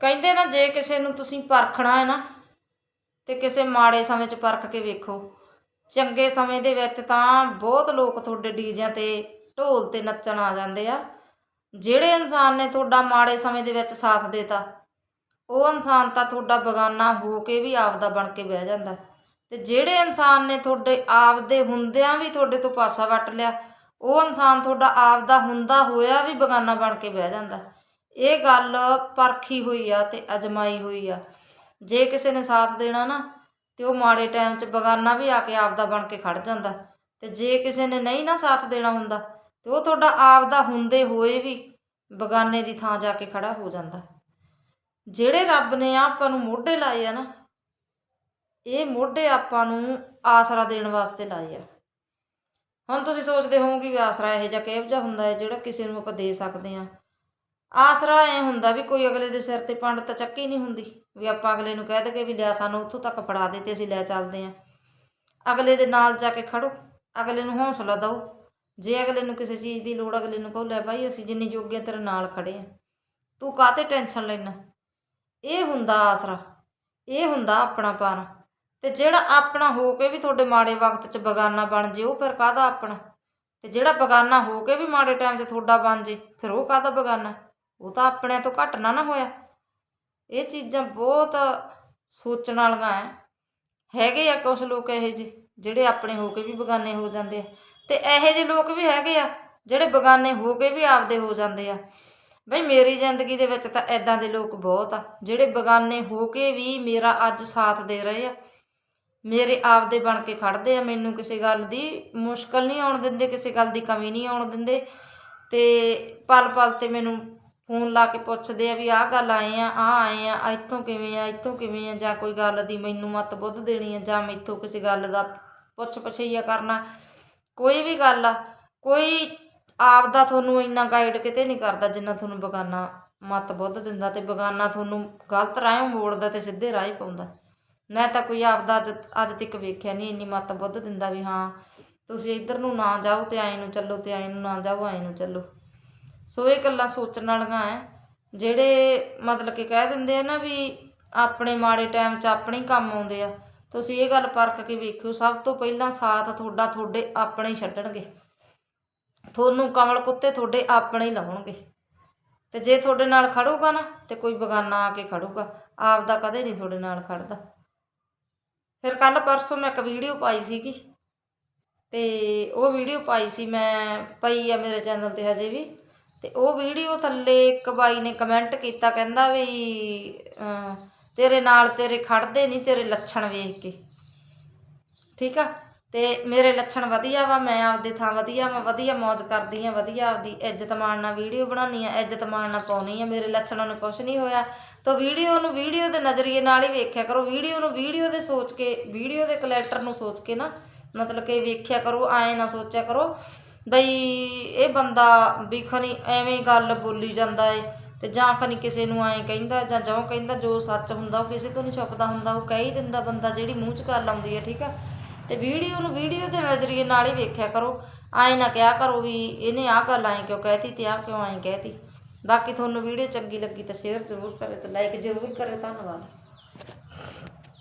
ਕਹਿੰਦੇ ਨਾ ਜੇ ਕਿਸੇ ਨੂੰ ਤੁਸੀਂ ਪਰਖਣਾ ਹੈ ਨਾ ਤੇ ਕਿਸੇ ਮਾੜੇ ਸਮੇਂ 'ਚ ਪਰਖ ਕੇ ਵੇਖੋ। ਚੰਗੇ ਸਮੇਂ ਦੇ ਵਿੱਚ ਤਾਂ ਬਹੁਤ ਲੋਕ ਤੁਹਾਡੇ ਡੀਜਿਆਂ ਤੇ ਢੋਲ ਤੇ ਨੱਚਣ ਆ ਜਾਂਦੇ ਆ। ਜਿਹੜੇ ਇਨਸਾਨ ਨੇ ਤੁਹਾਡਾ ਮਾੜੇ ਸਮੇਂ ਦੇ ਵਿੱਚ ਸਾਥ ਦੇਤਾ, ਉਹ ਇਨਸਾਨ ਤਾਂ ਤੁਹਾਡਾ ਬਗਾਨਾ ਹੋ ਕੇ ਵੀ ਆਪਦਾ ਬਣ ਕੇ ਬਹਿ ਜਾਂਦਾ। ਤੇ ਜਿਹੜੇ ਇਨਸਾਨ ਨੇ ਤੁਹਾਡੇ ਆਪਦੇ ਹੁੰਦਿਆਂ ਵੀ ਤੁਹਾਡੇ ਤੋਂ ਪਾਸਾ ਵੱਟ ਲਿਆ, ਉਹ ਇਨਸਾਨ ਤੁਹਾਡਾ ਆਪਦਾ ਹੁੰਦਾ ਹੋਇਆ ਵੀ ਬਗਾਨਾ ਬਣ ਕੇ ਬਹਿ ਜਾਂਦਾ। ਇਹ ਗੱਲ ਪਰਖੀ ਹੋਈ ਆ ਤੇ ਅਜਮਾਈ ਹੋਈ ਆ। ਜੇ ਕਿਸੇ ਨੇ ਸਾਥ ਦੇਣਾ ਨਾ, ਤੇ ਉਹ ਮਾੜੇ ਟਾਈਮ 'ਚ ਬਗਾਨਾ ਵੀ ਆ ਕੇ ਆਪਦਾ ਬਣ ਕੇ ਖੜ ਜਾਂਦਾ। ਤੇ ਜੇ ਕਿਸੇ ਨੇ ਨਹੀਂ ਨਾ ਸਾਥ ਦੇਣਾ ਹੁੰਦਾ, ਤੇ ਉਹ ਤੁਹਾਡਾ ਆਪਦਾ ਹੁੰਦੇ ਹੋਏ ਵੀ ਬਗਾਨੇ ਦੀ ਥਾਂ ਜਾ ਕੇ ਖੜਾ ਹੋ ਜਾਂਦਾ। ਜਿਹੜੇ ਰੱਬ ਨੇ ਆਪਾਂ ਨੂੰ ਮੋਢੇ ਲਾਏ ਆ ਨਾ, ਇਹ ਮੋਢੇ ਆਪਾਂ ਨੂੰ ਆਸਰਾ ਦੇਣ ਵਾਸਤੇ ਲਾਏ ਆ। ਹੁਣ ਤੁਸੀਂ ਸੋਚਦੇ ਹੋਵੋਗੇ ਵੀ ਆਸਰਾ ਇਹੋ ਜਿਹਾ ਕਿਹੋ ਜਿਹਾ ਹੁੰਦਾ ਹੈ ਜਿਹੜਾ ਕਿਸੇ ਨੂੰ ਆਪਾਂ ਦੇ ਸਕਦੇ ਆ ਆਸਰਾ ਐ ਹੁੰਦਾ ਵੀ ਕੋਈ ਅਗਲੇ ਦੇ ਸਿਰ ਤੇ ਪੰਡ ਤਾਂ ਚੱਕੀ ਨਹੀਂ ਹੁੰਦੀ, ਵੀ ਆਪਾਂ ਅਗਲੇ ਨੂੰ ਕਹਿ ਦਗੇ ਵੀ ਲਿਆ ਸਾਨੂੰ ਉੱਥੋਂ ਤੱਕ ਫੜਾ ਦੇ ਤੇ ਅਸੀਂ ਲੈ ਚੱਲਦੇ ਆ। ਅਗਲੇ ਦੇ ਨਾਲ ਜਾ ਕੇ ਖੜੋ, ਅਗਲੇ ਨੂੰ ਹੌਸਲਾ ਦਿਓ। ਜੇ ਅਗਲੇ ਨੂੰ ਕਿਸੇ ਚੀਜ਼ ਦੀ ਲੋੜ ਅਗਲੇ ਨੂੰ ਕਹੋ, ਲੈ ਭਾਈ ਅਸੀਂ ਜਿੰਨੀ ਜੋਗੇ ਤੇਰੇ ਨਾਲ ਖੜੇ ਆ। ਤੂੰ ਕਾਹਤੇ ਟੈਨਸ਼ਨ ਲੈਣਾ ਇਹ ਹੁੰਦਾ ਆਸਰਾ, ਇਹ ਹੁੰਦਾ ਆਪਣਾਪਨ। ਤੇ ਜਿਹੜਾ ਆਪਣਾ ਹੋ ਕੇ ਵੀ ਤੁਹਾਡੇ ਮਾੜੇ ਵਕਤ 'ਚ ਬਗਾਨਾ ਬਣ ਜੇ, ਉਹ ਫਿਰ ਕਾਹਦਾ ਆਪਣਾ? ਤੇ ਜਿਹੜਾ ਬਗਾਨਾ ਹੋ ਕੇ ਵੀ ਮਾੜੇ ਟਾਈਮ 'ਚ ਤੁਹਾਡਾ ਬਣ ਜੇ, ਫਿਰ ਉਹ ਕਾਹਦਾ ਬਗਾਨਾ? ਉਹ ਤਾਂ ਆਪਣਿਆਂ ਤੋਂ ਘੱਟ ਨਾ ਨਾ ਹੋਇਆ। ਇਹ ਚੀਜ਼ਾਂ ਬਹੁਤ ਸੋਚਣ ਵਾਲੀਆਂ ਐ। ਹੈਗੇ ਆ ਕੁਛ ਲੋਕ ਇਹੋ ਜਿਹੇ, ਜਿਹੜੇ ਆਪਣੇ ਹੋ ਕੇ ਵੀ ਬਗਾਨੇ ਹੋ ਜਾਂਦੇ ਆ। ਅਤੇ ਇਹੋ ਜਿਹੇ ਲੋਕ ਵੀ ਹੈਗੇ ਆ, ਜਿਹੜੇ ਬਗਾਨੇ ਹੋ ਕੇ ਵੀ ਆਪਦੇ ਹੋ ਜਾਂਦੇ ਆ। ਬਈ ਮੇਰੀ ਜ਼ਿੰਦਗੀ ਦੇ ਵਿੱਚ ਤਾਂ ਐਦਾਂ ਦੇ ਲੋਕ ਬਹੁਤ ਆ, ਜਿਹੜੇ ਬਗਾਨੇ ਹੋ ਕੇ ਵੀ ਮੇਰਾ ਅੱਜ ਸਾਥ ਦੇ ਰਹੇ ਆ। ਮੇਰੇ ਆਪਦੇ ਬਣ ਕੇ ਖੜਦੇ ਆ, ਮੈਨੂੰ ਕਿਸੇ ਗੱਲ ਦੀ ਮੁਸ਼ਕਲ ਨਹੀਂ ਆਉਣ ਦਿੰਦੇ, ਕਿਸੇ ਗੱਲ ਦੀ ਕਮੀ ਨਹੀਂ ਆਉਣ ਦਿੰਦੇ। ਤੇ ਪਲ ਪਲ ਤੇ ਮੈਨੂੰ ਫੋਨ ਲਾ ਕੇ ਪੁੱਛਦੇ ਆ ਵੀ ਆਹ ਗੱਲ ਆਏ ਆ, ਆਹ ਆਏ ਆ ਇੱਥੋਂ ਕਿਵੇਂ ਆ, ਇੱਥੋਂ ਕਿਵੇਂ ਆ, ਜਾਂ ਕੋਈ ਗੱਲ ਦੀ ਮੈਨੂੰ ਮਤ ਬੁੱਧ ਦੇਣੀ ਆ, ਜਾਂ ਮੈਥੋਂ ਕਿਸੇ ਗੱਲ ਦਾ ਪੁੱਛ ਪਛਈਆ ਕਰਨਾ। ਕੋਈ ਵੀ ਗੱਲ ਆ, ਕੋਈ ਆਪ ਦਾ ਤੁਹਾਨੂੰ ਇੰਨਾ ਗਾਈਡ ਕਿਤੇ ਨਹੀਂ ਕਰਦਾ ਜਿੰਨਾ ਤੁਹਾਨੂੰ ਬਗਾਨਾ ਮਤ ਬੁੱਧ ਦਿੰਦਾ ਤੇ ਬਗਾਨਾ ਤੁਹਾਨੂੰ ਗਲਤ ਰਾਹੋਂ ਮੋੜਦਾ ਤੇ ਸਿੱਧੇ ਰਾਹ ਹੀ ਪਾਉਂਦਾ। ਮੈਂ ਤਾਂ ਕੋਈ ਆਪਦਾ ਅੱਜ ਅੱਜ ਤੱਕ ਵੇਖਿਆ ਨਹੀਂ, ਇੰਨੀ ਮਤ ਬੁੱਧ ਦਿੰਦਾ ਵੀ ਹਾਂ, ਤੁਸੀਂ ਇੱਧਰ ਨੂੰ ਨਾ ਜਾਓ ਤੇ ਆਏ ਨੂੰ ਚੱਲੋ, ਤੇ ਐਂ ਨੂੰ ਨਾ ਜਾਓ ਐਂ ਨੂੰ ਚੱਲੋ। ਸੋ ਇਹ ਗੱਲਾਂ ਸੋਚਣ ਵਾਲੀਆਂ ਹੈ ਜਿਹੜੇ ਮਤਲਬ ਕਿ ਕਹਿ ਦਿੰਦੇ ਆ ਨਾ ਵੀ ਆਪਣੇ ਮਾੜੇ ਟਾਈਮ 'ਚ ਆਪਣੇ ਹੀ ਕੰਮ ਆਉਂਦੇ ਆ, ਤੁਸੀਂ ਇਹ ਗੱਲ ਪਰਖ ਕੇ ਵੇਖਿਓ, ਸਭ ਤੋਂ ਪਹਿਲਾਂ ਸਾਥ ਤੁਹਾਡਾ ਤੁਹਾਡੇ ਆਪਣੇ ਹੀ ਛੱਡਣਗੇ। ਤੁਹਾਨੂੰ ਕਮਲ ਕੁੱਤੇ ਤੁਹਾਡੇ ਆਪਣੇ ਹੀ ਲਾਉਣਗੇ ਤੇ ਜੇ ਤੁਹਾਡੇ ਨਾਲ ਖੜੂਗਾ ਨਾ, ਤੇ ਕੋਈ ਬਗਾਨਾ ਆ ਕੇ ਖੜੂਗਾ। ਆਪਦਾ ਕਦੇ ਨਹੀਂ ਤੁਹਾਡੇ ਨਾਲ ਖੜਦਾ। ਫਿਰ ਕੱਲ ਪਰਸੋਂ ਮੈਂ ਇੱਕ ਵੀਡੀਓ ਪਾਈ ਸੀਗੀ। ਤੇ ਉਹ ਵੀਡੀਓ ਪਾਈ ਸੀ ਮੈਂ, ਪਈ ਆ ਮੇਰੇ ਚੈਨਲ ਤੇ ਹਜੇ ਵੀ। ਤੇ ਉਹ ਵੀਡੀਓ ਥੱਲੇ ਇੱਕ ਬਾਈ ਨੇ ਕਮੈਂਟ ਕੀਤਾ, ਕਹਿੰਦਾ ਵੀ ਤੇਰੇ ਨਾਲ ਤੇਰੇ ਖੜਦੇ ਨਹੀਂ ਤੇਰੇ ਲੱਛਣ ਵੇਖ ਕੇ। ਠੀਕ ਆ? ਤੇ ਮੇਰੇ ਲੱਛਣ ਵਧੀਆ ਵਾ, ਮੈਂ ਆਪਦੇ ਥਾਂ ਵਧੀਆ ਮੈਂ ਵਧੀਆ ਮौज ਕਰਦੀ ਆ, ਵਧੀਆ ਆਪਦੀ ਇੱਜ਼ਤ ਮਾਣ ਨਾਲ ਵੀਡੀਓ ਬਣਾਉਣੀ ਆ, ਇੱਜ਼ਤ ਮਾਣ ਨਾਲ ਪਾਉਣੀ ਆ, ਮੇਰੇ ਲੱਛਣਾਂ ਨੂੰ ਕੁਝ ਨਹੀਂ ਹੋਇਆ। ਤਾਂ ਵੀਡੀਓ ਨੂੰ ਵੀਡੀਓ ਦੇ ਨਜ਼ਰੀਏ ਨਾਲ ਹੀ ਵੇਖਿਆ ਕਰੋ, ਵੀਡੀਓ ਨੂੰ ਵੀਡੀਓ ਦੇ ਸੋਚ ਕੇ, ਵੀਡੀਓ ਦੇ ਕਲੈਕਟਰ ਨੂੰ ਸੋਚ ਕੇ ਨਾ, ਮਤਲਬ ਕਿ ਵੇਖਿਆ ਕਰੋ ਆਏ ਨਾ ਸੋਚਿਆ ਕਰੋ ਬਈ ਇਹ ਬੰਦਾ ਵੀ ਖਨੀ ਐਵੇਂ ਗੱਲ ਬੋਲੀ ਜਾਂਦਾ ਏ ਤੇ ਜਾਂ ਖਨੀ ਕਿਸੇ ਨੂੰ ਐਂ ਕਹਿੰਦਾ ਜਾਂ ਜਉਂ ਕਹਿੰਦਾ ਜੋ ਸੱਚ ਹੁੰਦਾ ਉਹ ਕਿਸੇ ਤੋਂ ਨਹੀਂ ਛੁਪਦਾ ਹੁੰਦਾ, ਉਹ ਕਹਿ ਹੀ ਦਿੰਦਾ ਬੰਦਾ ਜਿਹੜੀ ਮੂੰਹ 'ਚ ਗੱਲ ਆਉਂਦੀ ਹੈ ਠੀਕ ਆ? ਤੇ ਵੀਡੀਓ ਨੂੰ ਵੀਡੀਓ ਦੇ ਨਜ਼ਰੀਏ ਨਾਲ ਹੀ ਵੇਖਿਆ ਕਰੋ। ਐਂ ਨਾ ਕਿਹਾ ਕਰੋ ਵੀ ਇਹਨੇ ਆਹ ਗੱਲ ਐਂ ਕਿਉਂ ਕਹਿਤੀ ਤੇ ਆਹ ਕਿਉਂ ਐਂ ਕਹਿਤੀ। ਬਾਕੀ ਤੁਹਾਨੂੰ ਵੀਡੀਓ ਚੰਗੀ ਲੱਗੀ ਤਾਂ ਸ਼ੇਅਰ ਜ਼ਰੂਰ ਕਰੇ ਤੇ ਲਾਈਕ ਜ਼ਰੂਰ ਕਰੇ ਧੰਨਵਾਦ।